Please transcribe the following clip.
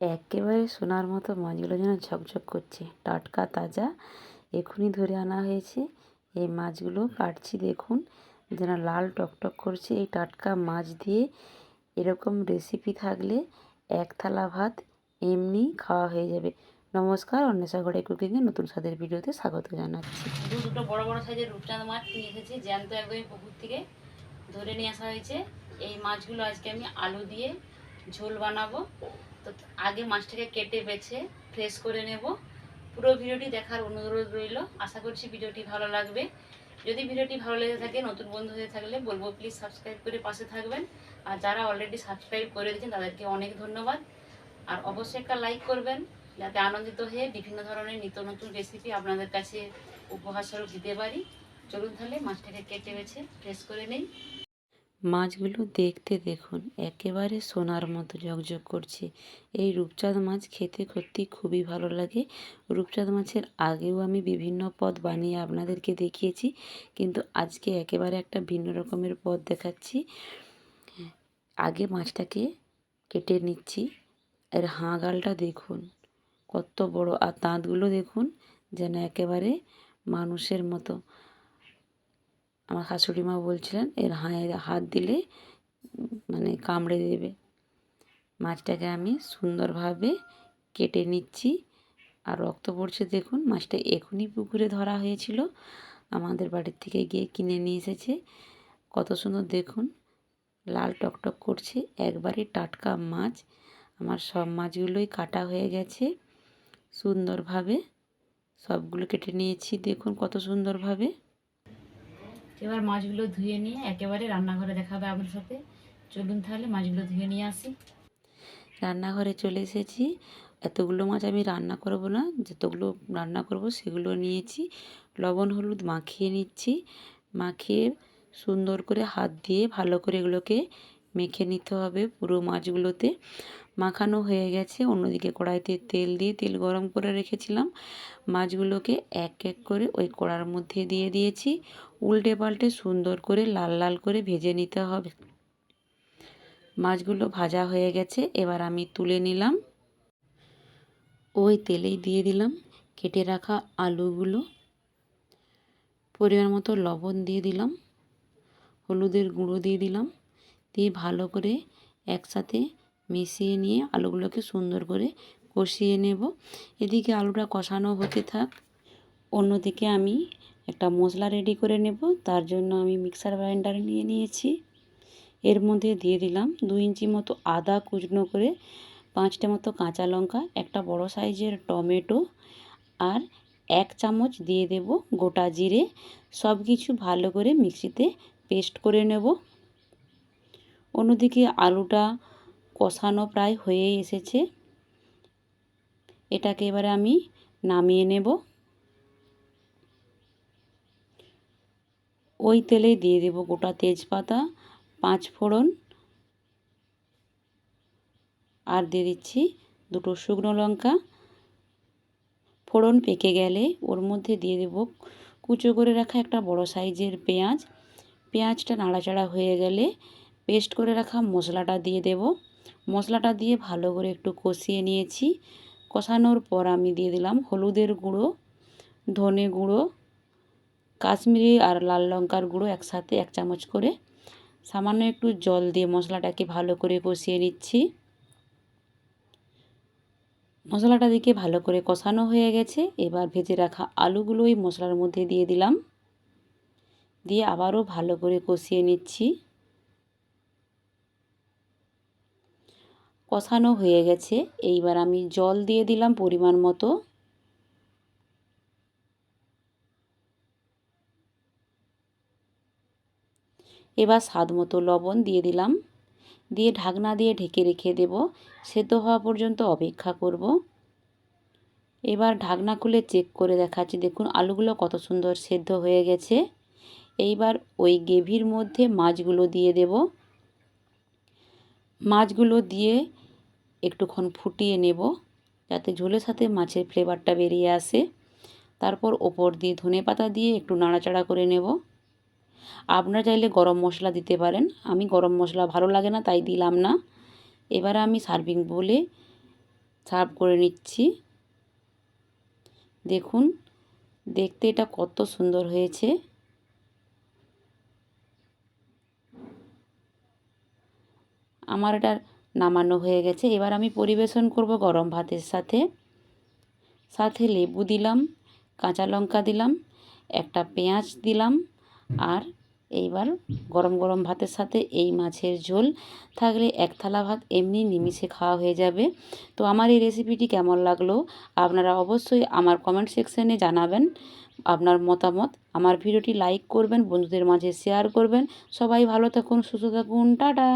একেবারে সোনার মতো মাছগুলো যেন ঝকঝক করছে। টাটকা, তাজা এখনই ধরে আনা হয়েছে। এই মাছগুলো কাটছি দেখুন, যেন লাল টকটক করছে। এই টাটকা মাছ দিয়ে এরকম রেসিপি থাকলে এক থালা ভাত এমনি খাওয়া হয়ে যাবে। নমস্কার অন্বেষা ঘরে কুকিংয়ে নতুন স্বাদের ভিডিওতে স্বাগত জানাচ্ছি। দুটো বড় বড় সাইজের রূপচাঁদ মাছ নিয়ে এসেছি, জ্যান্ত একদমই পুকুর থেকে ধরে নিয়ে আসা হয়েছে। এই মাছগুলো আজকে আমি আলু দিয়ে ঝোল বানাবো। তো আগে মাছটাকে কেটে বেছে ফ্রেশ করে নেব। পুরো ভিডিওটি দেখার অনুরোধ রইল। আশা করছি ভিডিওটি ভালো লাগবে। যদি ভিডিওটি ভালো লেগে থাকে, নতুন বন্ধু হয়ে থাকলে বলব প্লিজ সাবস্ক্রাইব করে পাশে থাকবেন। আর যারা অলরেডি সাবস্ক্রাইব করে দিয়েছেন, তাদেরকে অনেক ধন্যবাদ। আর অবশ্যই একটা লাইক করবেন, যাতে আনন্দিত হয়ে বিভিন্ন ধরনের নিত্য নতুন রেসিপি আপনাদের কাছে উপহার স্বরূপ দিতে পারি। চলুন তাহলে মাছটাকে কেটে বেছে ফ্রেশ করে নেই। মাছগুলো দেখতে দেখুন, একেবারে সোনার মতো ঝকঝক করছে। এই রূপচাঁদ মাছ খেতে সত্যি খুবই ভালো লাগে। রূপচাঁদ মাছের আগেও আমি বিভিন্ন পদ বানিয়ে আপনাদেরকে দেখিয়েছি, কিন্তু আজকে একেবারে একটা ভিন্ন রকমের পদ দেখাচ্ছি। আগে মাছটাকে কেটে নিচ্ছি। এর হাঁগালটা দেখুন, কত বড়, আর দাঁতগুলো দেখুন, যেন একেবারে মানুষের মতো। আমার শাশুড়ি মা বলছিলেন, এর হাঁয়ের হাত দিলে মানে কামড়ে দেবে। মাছটাকে আমি সুন্দরভাবে কেটে নিচ্ছি। আর রক্ত পড়ছে দেখুন, মাছটা এখনই পুকুরে ধরা হয়েছিল। আমাদের বাড়ির থেকে গিয়ে কিনে নিয়ে এসেছে। কত সুন্দর দেখুন, লাল টকটক করছে। একবারে টাটকা মাছ। আমার সব মাছগুলোই কাটা হয়ে গেছে। সুন্দরভাবে সবগুলো কেটে নিয়েছি। দেখুন কত সুন্দরভাবে। এবার মাছগুলো ধুয়ে নিয়ে একেবারে রান্নাঘরে দেখাবে আপনার সাথে। চলুন তাহলে মাছগুলো ধুয়ে নিয়ে আসি। রান্নাঘরে চলে এসেছি। এতগুলো মাছ আমি রান্না করব না, যতগুলো রান্না করব সেগুলো নিয়েছি। লবণ, হলুদ মাখিয়ে নিচ্ছি। মাখিয়ে সুন্দর করে হাত দিয়ে ভালো করে এগুলোকে মেখে নিতে হবে পুরো মাছগুলোতে। মাখানো হয়ে গেছে। অন্যদিকে কড়াইতে তেল দিয়ে তেল গরম করে রেখেছিলাম। মাছগুলোকে এক এক করে ওই কড়ার মধ্যে দিয়ে দিয়েছি। উল্টে পাল্টে সুন্দর করে লাল লাল করে ভেজে নিতে হবে। মাছগুলো ভাজা হয়ে গেছে, এবার আমি তুলে নিলাম। ওই তেলেই দিয়ে দিলাম কেটে রাখা আলুগুলো। পরিমাণ মতো লবণ দিয়ে দিলাম। হলুদের গুঁড়ো দিয়ে দিলাম। দিয়ে ভালো করে একসাথে মিশিয়ে নিয়ে আলুগুলোকে সুন্দর করে কষিয়ে নেব। এদিকে আলুটা কষানো হতে থাক। অন্যদিকে আমি একটা মশলা রেডি করে নেব। তার জন্য আমি মিক্সার গ্রাইন্ডার নিয়ে নিয়েছি। এর মধ্যে দিয়ে দিলাম দু ইঞ্চি মতো আদা কুচনো করে পাঁচটা মতো কাঁচা লঙ্কা, একটা বড় সাইজের টমেটো আর এক চামচ দিয়ে দেব গোটা জিরে। সব কিছু ভালো করে মিক্সিতে পেস্ট করে নেব। অন্যদিকে আলুটা কষানো প্রায় হয়ে এসেছে। এটাকে এবারে আমি নামিয়ে নেব। ওই তেলে দিয়ে দেব গোটা তেজপাতা, পাঁচ ফোড়ন আর দিয়ে দিচ্ছি দুটো শুকনো লঙ্কা। ফোড়ন পেকে গেলে ওর মধ্যে দিয়ে দেব কুচো করে রাখা একটা বড় সাইজের পেঁয়াজ। পেঁয়াজটা নাড়াচাড়া হয়ে গেলে পেস্ট করে রাখা মশলাটা দিয়ে দেব। মশলাটা দিয়ে ভালো করে একটু কষিয়ে নিয়েছি। কষানোর পর আমি দিয়ে দিলাম হলুদের গুঁড়ো, ধনে গুঁড়ো, কাশ্মীরি আর লাল লঙ্কার গুঁড়ো একসাথে এক চামচ করে। সামান্য একটু জল দিয়ে মশলাটাকে ভালো করে কষিয়ে নিচ্ছি। মশলাটা দিকে ভালো করে কষানো হয়ে গেছে। এবার ভেজে রাখা আলুগুলো ওই মশলার মধ্যে দিয়ে দিলাম। দিয়ে আবারও ভালো করে কষিয়ে নিচ্ছি। কষানো হয়ে গেছে। এইবার আমি জল দিয়ে দিলাম পরিমাণ মতো। এবার স্বাদ মতো লবণ দিয়ে দিলাম। দিয়ে ঢাকনা দিয়ে ঢেকে রেখে দেব। সেদ্ধ হওয়া পর্যন্ত অপেক্ষা করব। এবার ঢাকনা খুলে চেক করে দেখাচ্ছি। দেখুন, আলুগুলো কত সুন্দর সেদ্ধ হয়ে গেছে। এইবার ওই গ্রেভির মধ্যে মাছগুলো দিয়ে দেব। মাছগুলো দিয়ে একটুক্ষণ ফুটিয়ে নেব, যাতে ঝোলের সাথে মাছের ফ্লেভারটা বেরিয়ে আসে। তারপর ওপর দিয়ে ধনে পাতা দিয়ে একটু নাড়াচাড়া করে নেব। আপনারা চাইলে গরম মশলা দিতে পারেন। আমি গরম মশলা ভালো লাগে না, তাই দিলাম না। এবারে আমি সার্ভিং বলে সার্ভ করে নিচ্ছি। দেখুন, দেখতে এটা কত সুন্দর হয়েছে। আমার এটা নামানো হয়ে গেছে। এবার আমি পরিবেশন করব গরম ভাতের সাথে। সাথে লেবু দিলাম, কাঁচা লঙ্কা দিলাম, একটা পেঁয়াজ দিলাম আর এইবার গরম গরম ভাতের সাথে এই মাছের ঝোল। থাকলে এক থালা ভাত এমনি নিমিষে খাওয়া হয়ে যাবে। তো আমার এই রেসিপিটি কেমন লাগল? আপনারা অবশ্যই আমার কমেন্ট সেকশনে জানাবেন আপনার মতামত। আমার ভিডিওটি লাইক করবেন, বন্ধুদের মাঝে শেয়ার করবেন। সবাই ভালো থাকুন, সুস্থ থাকুন, টাটা!